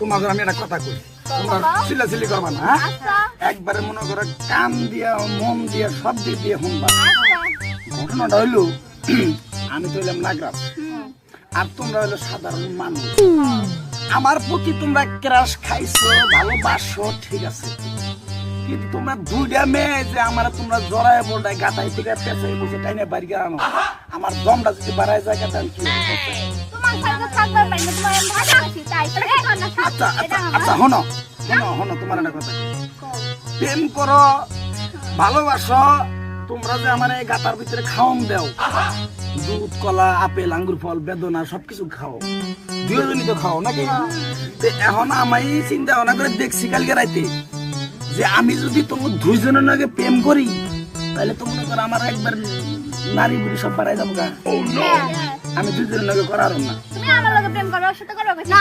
তোমাকে আমি একটা কথা কই। তোমরা চিল্লাচিল্লি করবা না হ্যাঁ? আচ্ছা। একবারে মনে করো কান দিয়া মন দিয়া সব দিক দিয়ে শুনবা আচ্ছা। ঘটনাটা হইল আমি তো হইলাম নাগরাজ আর তোমরা হইল সাধারণ মানুষ। আমার প্রতি তোমরা ক্রাশ খাইছো ভালোবাসো ঠিক আছে। কিন্তু তোমরা দুইটা মেয়ে যে আমার তোমরা জড়ায় বলটাই গাতাই থেকে পেছাই বসে টাইনে বাড়ি গেলানো আমার দমটা যদি বাড়ায় যায় গাতা আমি কি তোমার সাথে থাকবার পাই না তোমার আমি ভালোবাসি তাই। আচ্ছা আচ্ছা আচ্ছা হনো হনো হনো তোমার একটা কথা। প্রেম করো ভালোবাসো তোমরা যে আমার এই গাতার ভিতরে খাওয়ান দাও। দুধ কলা আপেল আঙ্গুর ফল বেদনা সবকিছু খাও। দুজনই তো খাও নাকি? তো এখন আমি চিন্তা ভাবনা করে দেখছি কালকে রাইতে যে আমি যদি তোমার দুইজনের নাকি প্রেম করি তাহলে তো মনে করো আমার একবার নারী বুড়ি সব বাড়াই যাব গা। হ্যাঁ, হ্যাঁ। আমি দুইজনের নাকি করার না। তুমি আমার লগে প্রেম করো ওর সাথে করো না।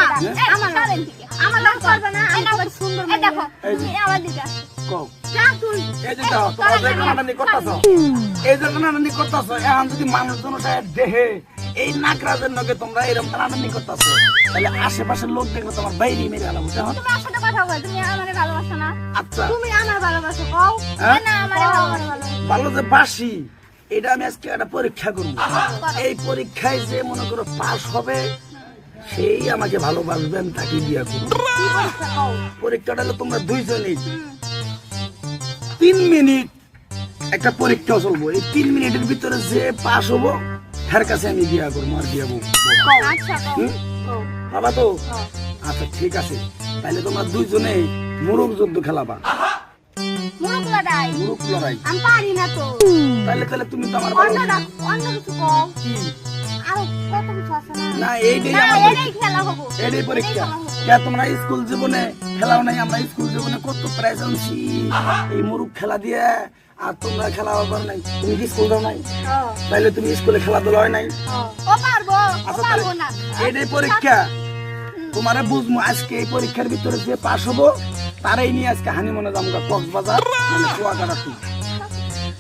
আমার লগে আমার লগে করবে না আমি খুব সুন্দর এই দেখো এই যে। তুমি আমার দিকে আসো। কও। যা তুই এই যে দাও তোমরা যে কানাডানি করতেছ। এই যে কানাডানি করতেছ এখন যদি মানুষজন সাহেব দেহে এই নাকরাজের নগে তোমরা এরকম কানাডানি করতেছ তাহলে আশেপাশের লোক দেখলে তোমার বাইরে মেরে আলাম বুঝছ? তুমি আমার সাথে কথা বলো তুমি আমার ভালোবাসো না। আচ্ছা। তুমি আমার ভালোবাসো কও। হ্যাঁ? না আমার ভালোবাসো ভালো যে বাসি এটা আমি আজকে একটা পরীক্ষা করব। এই পরীক্ষায় যে মনে করো পাস হবে সেই আমাকে ভালোবাসবেন তাকে বিয়া করব কি পরীক্ষাটা হলো তোমরা দুইজনই। তিন মিনিট একটা পরীক্ষা চলবো। এই তিন মিনিটের ভিতরে যে পাস হব তার কাছে আমি বিয়া করব আর বিয়া করব। আচ্ছা বাবা তো? আচ্ছা ঠিক আছে। তাহলে তোমরা দুইজনে মুরুগ যুদ্ধ খেলাবা। মুরুখ লড়াই? মুরুগ লড়াই। আমি পারি না তো। তাহলে তাহলে তুমি তো আমার অন্য অন্য কিছু কও। না। এইটাই এটাই পরীক্ষা। কে তোমরা স্কুল জীবনে খেলাও নাই আমরা স্কুল জীবনে কত প্রাইজ আনছি এই মুরুগ খেলা দিয়ে আর তোমরা খেলা নাই তুমি কি স্কুল দাও নাই? তাহলে তুমি স্কুলে খেলাধুলা হয় নাই? আচ্ছা এটাই পরীক্ষা। তোমারে বুঝব আজকে এই পরীক্ষার ভিতরে যে পাস হব তারাই নিয়ে আজকে হানি মনে যাব কক্সবাজার মানে কুয়াকাটা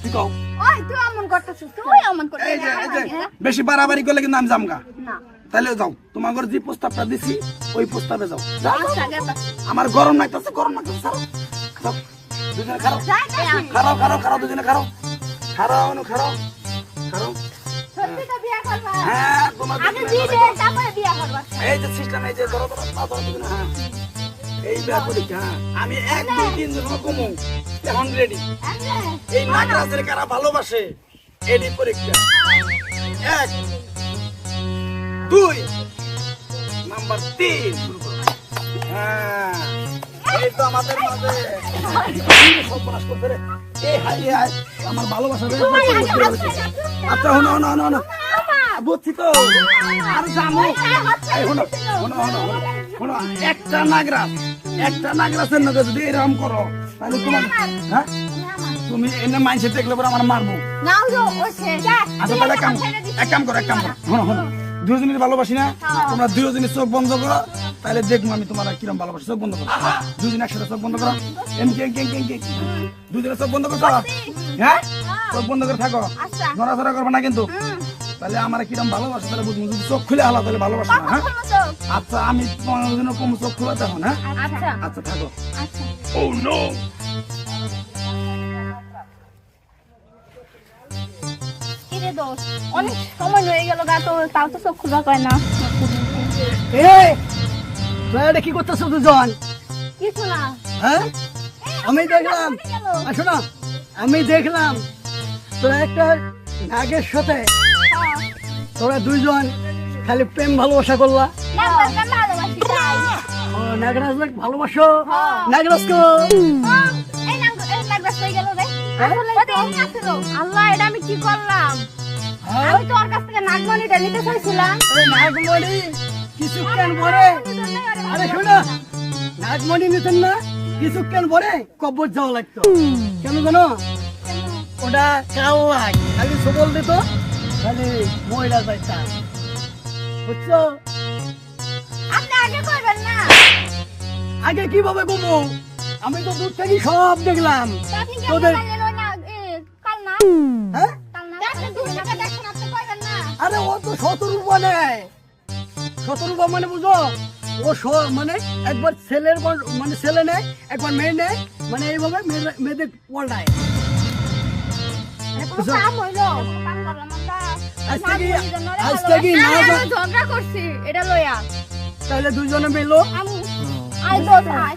কি কও ওই তুই অমন করতেছিস তুই অমন করতেছিস এই যে এই যে বেশি বাড়াবাড়ি করলে কিন্তু আমি যামগা না তাহলে যাও তোমার যে প্রস্তাবটা দিছি ওই প্রস্তাবে যাও। আচ্ছা আমার গরম লাগতেছে গরম লাগতেছে যাও দুজনে দুজনে খারাপ খারাপ অনু তো হ্যাঁ তোমার এই যে সিস্টেম এই যে ধরো ধরো ধরো দুজনে হ্যাঁ এই পরীক্ষা। আমি এক দুই তিন জন কমু এখন রেডি এই নাগরাজের কারা ভালোবাসে? এডি পরীক্ষা। এক দুই নাম্বার তিন। হ্যাঁ এই তো আমাদের মাঝে। সর্বনাশ করছে রে। এই হাই হাই, আমার ভালোবাসা আচ্ছা হনো হনো হনো হনো। বুঝছি তো। আর জানো। হনো হনো হনো হনো। একটা নাগরাজ। একটা নাগরাজের নগে যদি এরকম করো তাহলে তোমার হ্যাঁ? তুমি এনে মাইন্ডসেট দেখলে পরে আমার মারবো। ও শেষ আচ্ছা তাহলে কাম এক কাম করো এক কাম করো। শোনো শোনো। দুজনের ভালোবাসি না তোমরা দুজনের চোখ বন্ধ করো তাহলে দেখব আমি তোমার কিরম ভালোবাসি। চোখ বন্ধ করো। দুজন একসাথে চোখ বন্ধ করো। দুজনের চোখ বন্ধ করো হ্যাঁ? চোখ বন্ধ করে থাকো। আচ্ছা। নড়াচড়া করবে না কিন্তু। তাহলে আমার কিরম ভালোবাসা তাহলে বুঝব। যদি চোখ খুলে হালা তাহলে ভালোবাসা হ্যাঁ? আচ্ছা আমি তোমার জন্য কম চোখ খোলা তখন হ্যাঁ আচ্ছা। আচ্ছা থাকো। আচ্ছা। ও নো অনেক সময় হয়ে গেল গা তো তাও তো চোখ খোলা না। এটা কি করতেছো দুজন? কিছু না হ্যাঁ? আমি দেখলাম। আসো না আমি দেখলাম তোরা একটা নাগের সাথে হ্যাঁ। তোরা দুইজন খালি প্রেম ভালোবাসা করলা। ও নাগরাজ ভালোবাসো? হ্যাঁ। হ্যাঁ, নাগরাজ। আল্লাহ এটা আমি কি করলাম? আমি তো কাছ থেকে নাগমণিটা নিতে চাইছিলাম। নাগমণি কিছুক্ষণ পরে আরে শোনো। নাগমণি নিতেন না কিছুক্ষণ পরে কবর যাওয়া লাগতো। কেন জানো? ওটা কাল লাগ খালি সবল দিত খালি মহিলা যাইতাম। আপনি আগে করবেন না। আগে কীভাবে বলব আমি তো দূর থেকে সব দেখলাম। তোদের হ্যাঁ? আরে ও তো শতরূপ মানে শতরূপ মানে বুঝো? ও মানে একবার ছেলের মানে ছেলে নেয় একবার মেয়ে নেয় মানে এইভাবে মেয়েদের পড়ায় কাম হইল। কাম করলাম আজ থেকে না তাহলে দুজনে মিলো। I those I